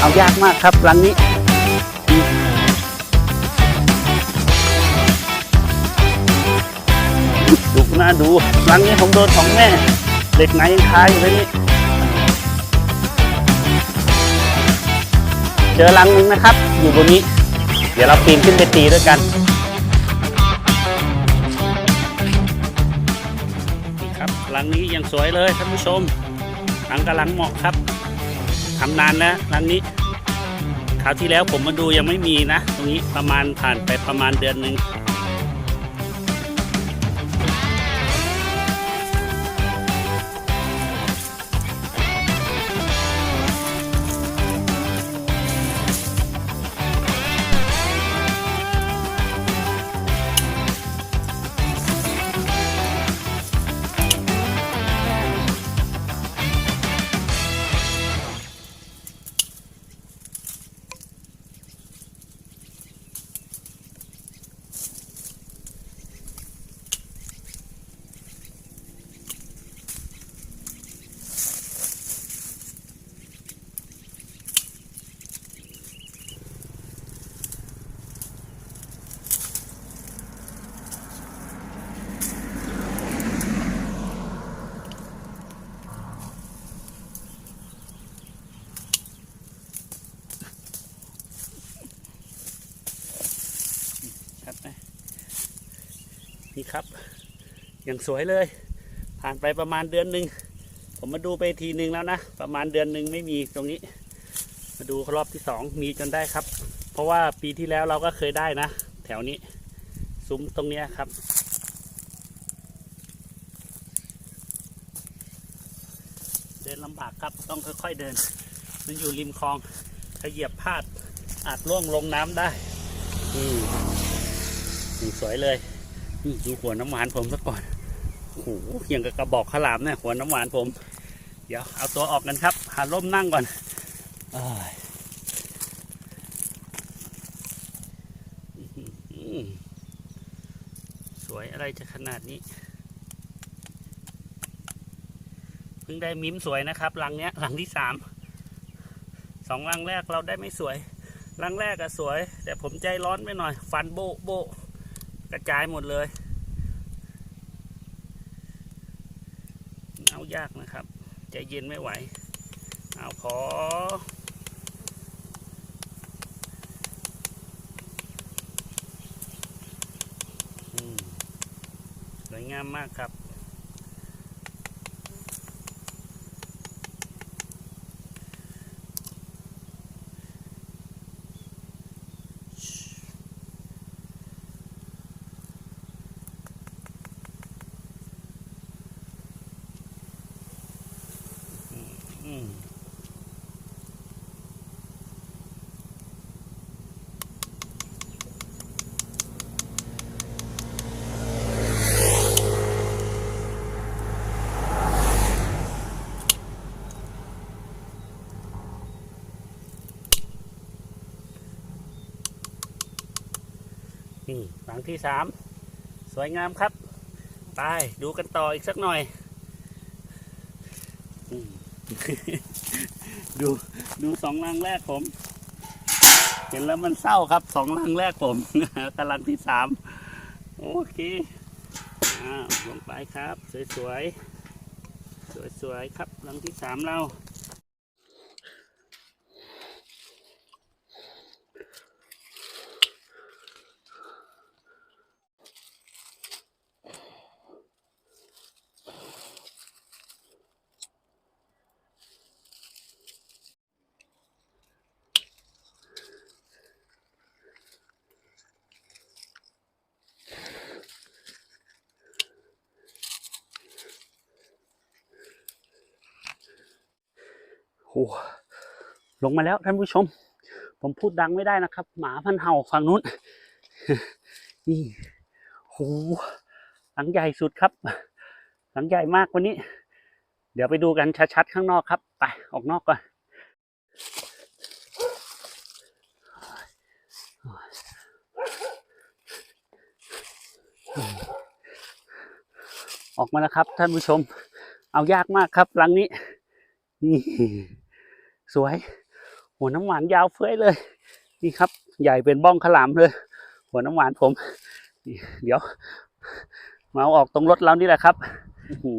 เอายากมากครับรังนี้ดูน่าดูรังนี้ผมโดนของแม่เด็กไหนยังคาอยู่เลยนี่เจอรังหนึงนะครับ อยู่บนนี้ เดี๋ยวเราปีนขึ้นไปตีด้วยกันครับรังนี้ยังสวยเลยท่านผู้ชมรังกำลังเหมาะครับ ทำนานแล้วรังนี้คราวที่แล้วผมมาดูยังไม่มีนะ ตรงนี้ประมาณผ่านไปประมาณเดือนหนึ่ง ครับ อย่างสวยเลย ผ่านไปประมาณเดือนหนึ่งผมมาดูไปทีหนึ่งแล้วนะ ประมาณเดือนหนึ่งไม่มีตรงนี้ มาดูรอบที่สองมีจนได้ครับ เพราะว่าปีที่แล้วเราก็เคยได้นะ แถวนี้ ซุ้มตรงนี้ครับ เดินลำบากครับต้องค่อยๆเดิน มันอยู่ริมคลองถ้าเหยียบพลาดอาจล่วงลงน้ำได้อืมสวยเลย นี่ดูหัวน้ำหวานผมซะก่อนโอ้โหย่างกับกระบอกขลามเนี่ยหัวน้ำหวานผม เดี๋ยวเอาตัวออกกันครับ หาร่มนั่งก่อนอสวยอะไรจะขนาดนี้ เพิ่งได้มิ้มสวยนะครับรังเนี้ยรังที่สามสองรังแรกเราได้ไม่สวยรังแรกอะสวย แต่ผมใจร้อนไปหน่อย ฟันโบโบ กระจายหมดเลยเอายากนะครับใจเย็นไม่ไหวเอาขอสวยงามมากครับ อืม นี่หลังที่สามสวยงามครับ ไปดูกันต่ออีกสักหน่อย ดูดูสองลังแรกผม เห็นแล้วมันเศร้าครับสองลังแรกผมกำลังที่สามโอเคอ่าลงไปครับ สวยๆ สวยๆ ครับลังที่สามเรา อ้ลงมาแล้วท่านผู้ชม ผมพูดดังไม่ได้นะครับ หมาพันเห่าฝั่งนู้น นี่โหหลังใหญ่สุดครับ หลังใหญ่มากวันนี้ เดี๋ยวไปดูกันชัดๆข้างนอกครับ ไปออกนอกก่อนออกมาแล้วครับท่านผู้ชม เอายากมากครับหลังนี้นี่ สวย หัวน้ำหวานยาวเฟ้ยเลย นี่ครับ ใหญ่เป็นบ้องขลามเลย หัวน้ำหวานผมนี่เดี๋ยว มาเอาออกตรงรถเรานี่แหละครับหื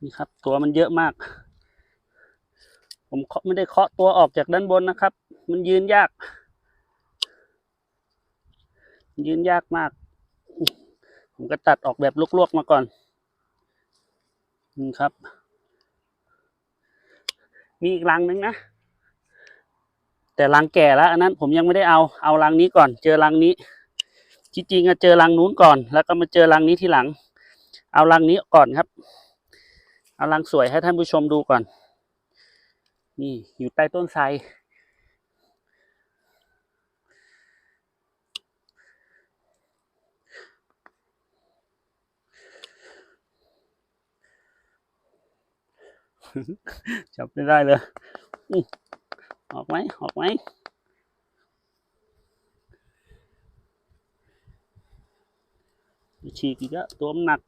นี่ครับ ตัวมันเยอะมาก ผมไม่ได้เคาะตัวออกจากด้านบนนะครับ มันยืนยาก ยืนยากมาก ผมก็ตัดออกแบบลวกๆมาก่อนนี่ครับ มีอีกรังนึงนะ แต่รังแก่แล้ว อันนั้นผมยังไม่ได้เอา เอารังนี้ก่อน เจอรังนี้ จริงๆอะเจอรังนู้นก่อน แล้วก็มาเจอรังนี้ทีหลัง เอารังนี้ก่อนครับ เอารังสวยให้ท่านผู้ชมดูก่อน นี่อยู่ใต้ต้นไทร จับไม่ได้เลยออออกไหมออกไหมฉีกอีกแล้วตัวมันหนัก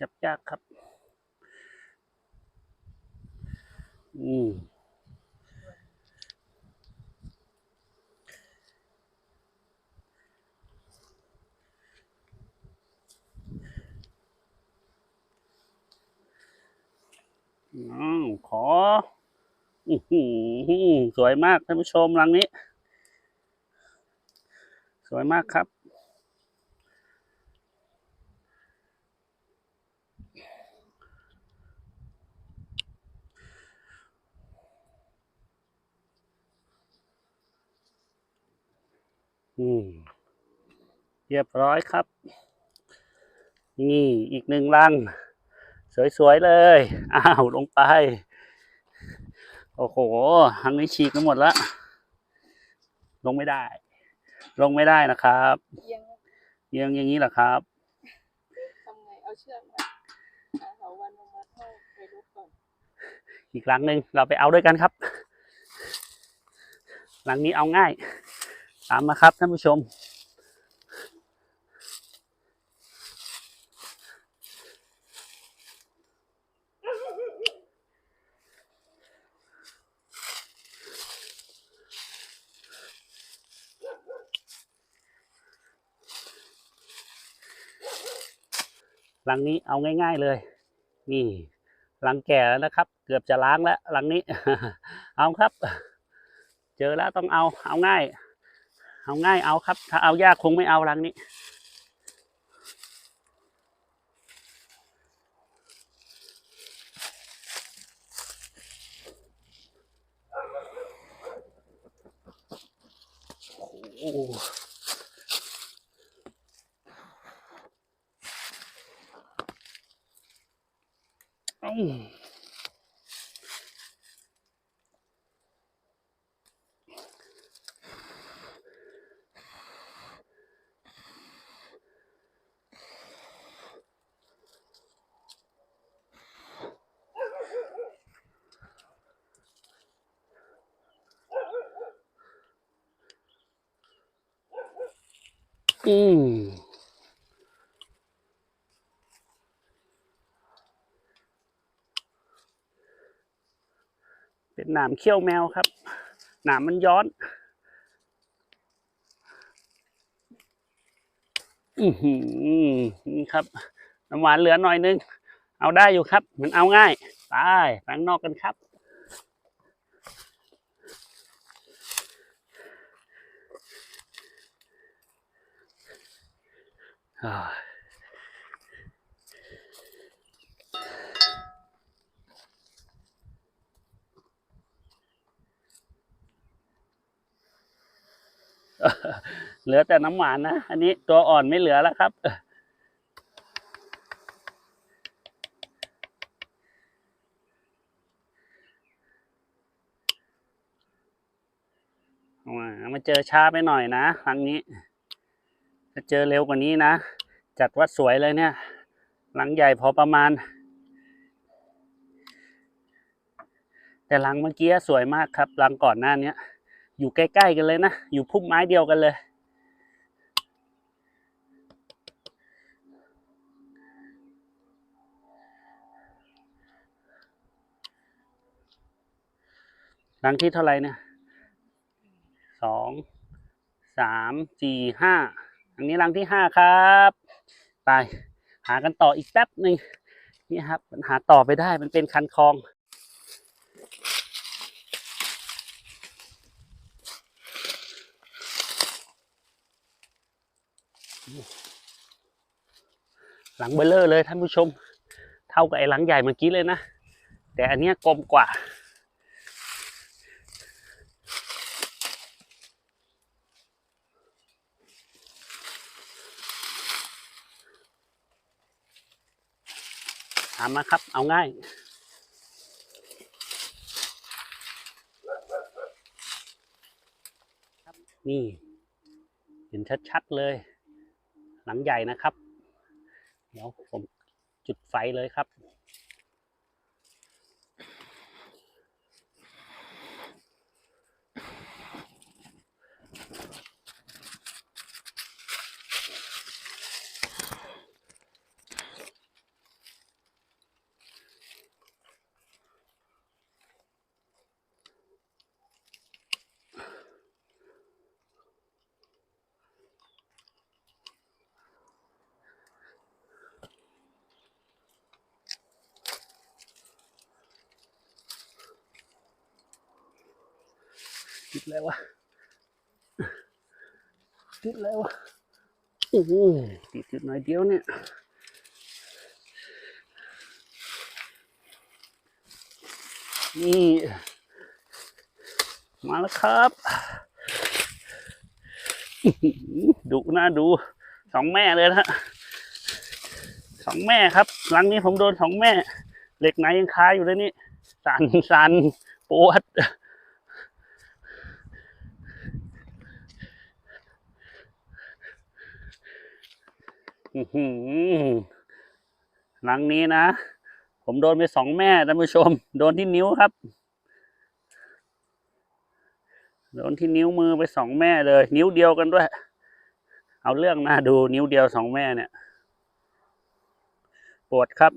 จับยากครับ อืมอขออือหือสวยมากท่านผู้ชมรังนี้ สวยมากครับ อืมเรียบร้อยครับ นี่อีกหนึ่งรัง สวยๆเลย อ้าวลงไป โอ้โหทางนี้ฉีกไปหมดแล้วลงไม่ได้ ลงไม่ได้นะครับเอียังเอียังอย่างนี้แหละครับทำไงเอาเชือกมาหาเถาวันลงมาเข้าไปรถก่อนอีกหลังหนึ่งเราไปเอาด้วยกันครับหลังนี้เอาง่าย ตามมาครับท่านผู้ชม หลังนี้เอาง่าย ๆเลย นี่รังแก่แล้วนะครับ เกือบจะล้างแล้วรังนี้ เอาครับ เจอแล้วต้องเอาเอาง่าย เอาง่ายเอาครับ ถ้าเอายากคงไม่เอารังนี้ โอ้อืม อืมเป็นหนามเขี้ยวแมวครับ หนามมันย้อน อือหือนี่ครับ น้ำหวานเหลือหน่อยนึง เอาได้อยู่ครับ มันเอาง่าย ไปไปข้างนอกกันครับ เหลือแต่น้ำหวานนะ อันนี้ตัวอ่อนไม่เหลือแล้วครับมาเจอชาไปหน่อยนะ ครั้งนี้ ถ้าเจอเร็วกว่านี้นะจัดว่าสวยเลยเนี่ย หลังใหญ่พอประมาณ แต่หลังเมื่อกี้สวยมากครับหลังก่อนหน้านี้อยู่ใกล้ ๆ กันเลยนะ อยู่พุ่มไม้เดียวกันเลยหลังที่เท่าไหร่เนี่ยสอง สาม สี่ ห้า อันนี้หลังที่ห้าครับไปหากันต่ออีกแป๊บหนึ่งนี่ครับมันหาต่อไปได้มันเป็นคันคลอง หลังเบลเลอร์เลยท่านผู้ชม เท่ากับไอ้หลังใหญ่เมื่อกี้เลยนะ แต่อันเนี้ยกลมกว่า ถามมาครับ เอาง่าย นี่ เห็นชัดๆเลย หลังใหญ่นะครับ เดี๋ยวผมจุดไฟเลยครับ แล้ววะติดแล้ววะโอ้ติดจุดหน่อยเดียวเนี่ยนี่มาแล้วครับดุน่าดูสองแม่เลยนะฮะสองแม่ครับ หลังนี้ผมโดนสองแม่ เหล็กไหนยังคาอยู่เลยนี่สันสันปวด หลังนี้นะ ผมโดนไปสองแม่ท่านผู้ชม โดนที่นิ้วครับ โดนที่นิ้วมือไปสองแม่เลย นิ้วเดียวกันด้วย เอาเรื่องนะดูนิ้วเดียวสองแม่เนี่ย ปวดครับ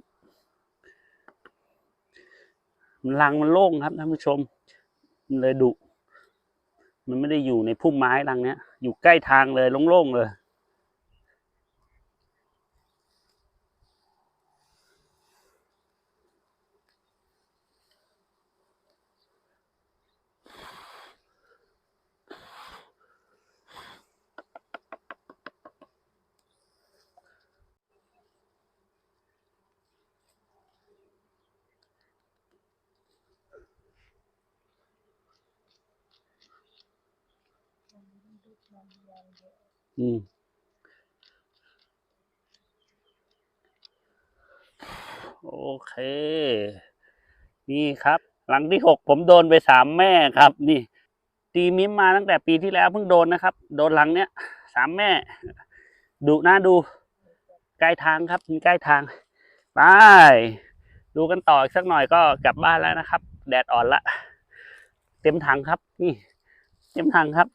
มันรังมันโล่งครับท่านผู้ชม มันเลยดุ มันไม่ได้อยู่ในพุ่มไม้รังเนี้ย อยู่ใกล้ทางเลยโล่งๆเลย อืมโอเค นี่ครับ หลังที่หกผมโดนไปสามแม่ครับ นี่ตีมิมมาตั้งแต่ปีที่แล้วเพิ่งโดนนะครับ โดนหลังเนี้ยสามแม่ดูน่าดูใกล้ทางครับมีใกล้ทางไปดูกันต่ออีกสักหน่อยก็กลับบ้านแล้วนะครับ แดดอ่อนละ เต็มถังครับ นี่ เต็มถังครับ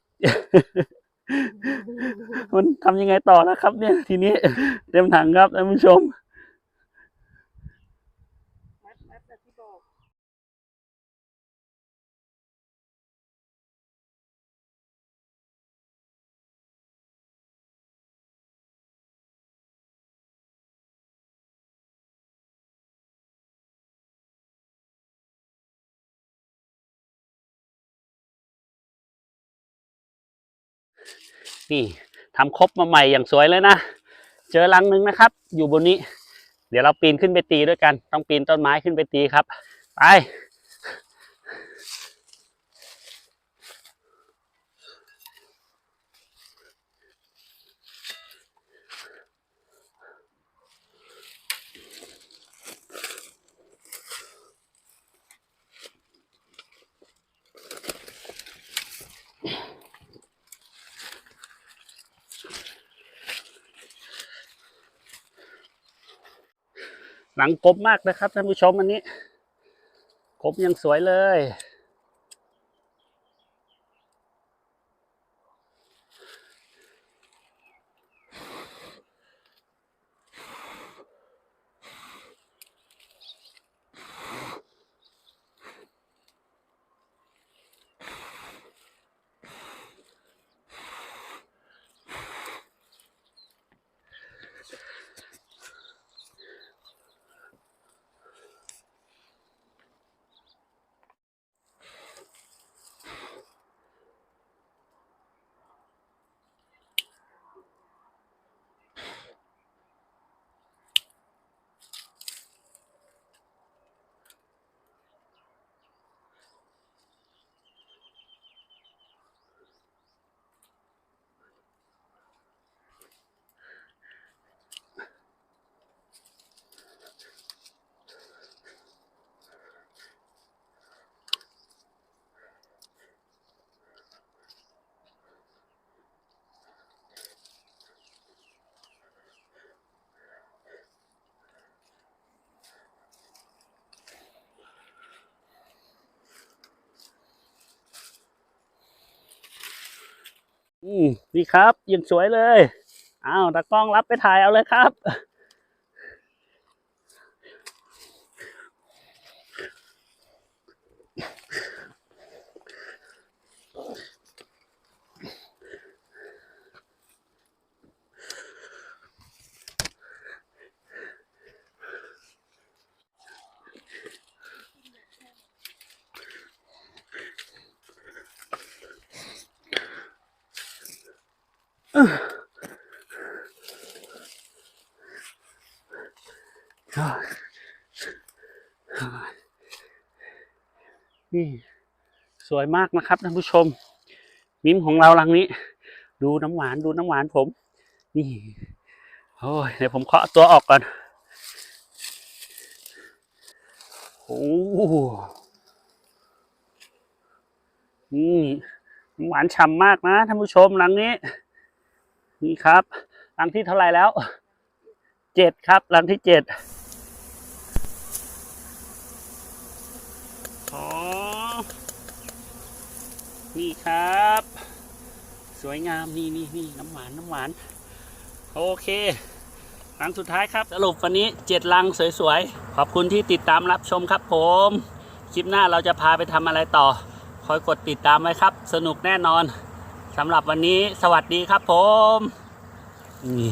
มันทำยังไงต่อนะครับ เนี่ย ทีนี้เต็มถังครับท่านผู้ชม นี่ทำครบมาใหม่อย่างสวยเลยนะ เจอรังหนึ่งนะครับ อยู่บนนี้ เดี๋ยวเราปีนขึ้นไปตีด้วยกัน ต้องปีนต้นไม้ขึ้นไปตีครับ ไป หลังกบมากนะครับท่านผู้ชมอันนี้กบยังสวยเลย อืมนี่ครับยังสวยเลย อ้าวตากล้องรับไปถ่ายเอาเลยครับ นี่สวยมากนะครับท่านผู้ชม มิ้มของเราลังนี้ ดูน้ำหวานดูน้ำหวานผม นี่โอ้ยเดี๋ยวผมเคาะตัวออกก่อนโอ้โหนี่น้ำหวานฉ่ำมากนะท่านผู้ชมลังนี้ นี่ครับลังที่เท่าไหร่แล้วเจ็ดครับลังที่เจ็ดอ๋อนี่ครับ สวยงามนี่นี่นี่น้ำหวานน้ำหวานโอเคลังสุดท้ายครับ สรุปวันนี้เจ็ดลังสวยๆ ขอบคุณที่ติดตามรับชมครับผม คลิปหน้าเราจะพาไปทำอะไรต่อ คอยกดติดตามไว้ครับ สนุกแน่นอน สำหรับวันนี้สวัสดีครับผมนี่